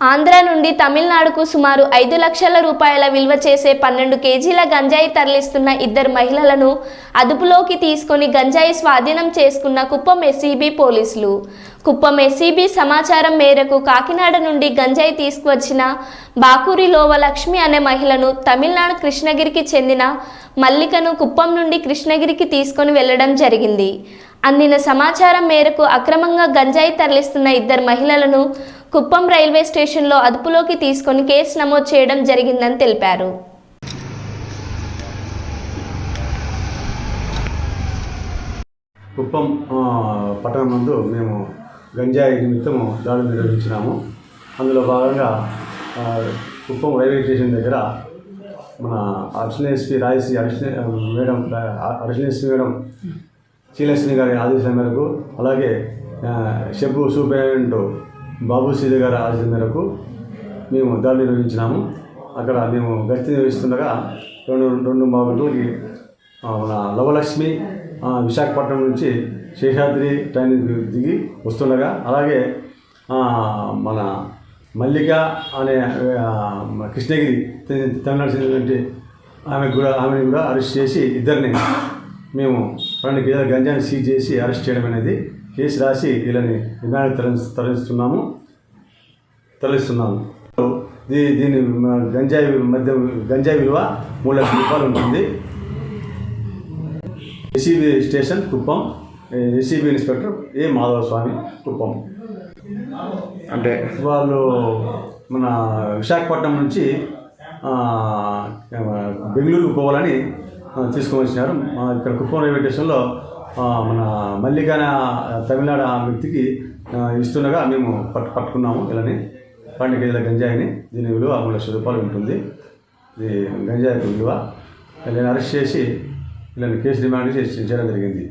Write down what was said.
ఆంధ్ర నుండి తమిళనాడుకు సుమారు ఐదు లక్షల రూపాయల విలువ చేసే పన్నెండు కేజీల గంజాయి తరలిస్తున్న ఇద్దరు మహిళలను అదుపులోకి తీసుకొని గంజాయి స్వాధీనం చేసుకున్న కుప్పం ఎస్సీబీ పోలీసులు. కుప్పం ఎస్సీబీ సమాచారం మేరకు కాకినాడ నుండి గంజాయి తీసుకువచ్చిన బాకూరి లోవలక్ష్మి అనే మహిళను తమిళనాడు కృష్ణగిరికి చెందిన మల్లికను కుప్పం నుండి కృష్ణగిరికి తీసుకొని వెళ్ళడం జరిగింది. అందిన సమాచారం మేరకు అక్రమంగా గంజాయి తరలిస్తున్న ఇద్దరు మహిళలను కుప్పం రైల్వే స్టేషన్లో అదుపులోకి తీసుకొని కేసు నమోదు చేయడం జరిగిందని తెలిపారు. కుప్పం పట్టణం నందు మేము గంజాయి నిమిత్తము దాడులు నిర్వహించినాము. అందులో భాగంగా కుప్పం రైల్వే స్టేషన్ దగ్గర మన additional SP Rayashri additional madam additional SP madam Sreelakshmi గారి ఆదేశాల మేరకు అలాగే షబ్బు షెబ్బు సూపరింటెండెంట్ బాబు శ్రీధర్ గారి ఆదేశం మేరకు మేము దాడి నిర్వహించినాము. అక్కడ మేము గస్తీ నిర్వహిస్తుండగా రెండు రెండు మూడు గంటలకి మన లవలక్ష్మి విశాఖపట్నం నుంచి శేషాద్రి ట్రైన్ దిగి- వస్తుండగా అలాగే మన మల్లిక అనే కృష్ణగిరి తమిళనాడు చెందినటువంటి ఆమె కూడా ఆమెని కూడా అరెస్ట్ చేసి ఇద్దరిని మేము రెండు కేజీల గంజాన్ని సీజ్ చేసి అరెస్ట్ చేయడం అనేది కేసు రాసి వీళ్ళని రిమాండ్ తరలి తరలిస్తున్నాము. తరలిస్తున్నాము. దీ దీని గంజాయి మధ్య గంజాయి విలువ మూడు లక్షల రూపాయలు ఉంటుంది. SEB station Kuppam. SEB inspector A Madhava Swamy Kuppam. అంటే? వాళ్ళు మన విశాఖపట్నం నుంచి బెంగళూరుకు పోవాలని తీసుకొని వచ్చినారు. ఇక్కడ కుప్పం రైల్వే స్టేషన్లో మన మల్లిక తమిళనాడు ఆ వ్యక్తికి ఇస్తుండగా మేము పట్టు పట్టుకున్నాము ఇలాని. పన్నెండు కేజీల గంజాయిని దీని విలువ మూడు లక్షల రూపాయలు ఉంటుంది. ఇది గంజాయి విలువ. వీళ్ళని అరెస్ట్ చేసి వీళ్ళని కేసు డిమాండ్ చేసి చేయడం జరిగింది.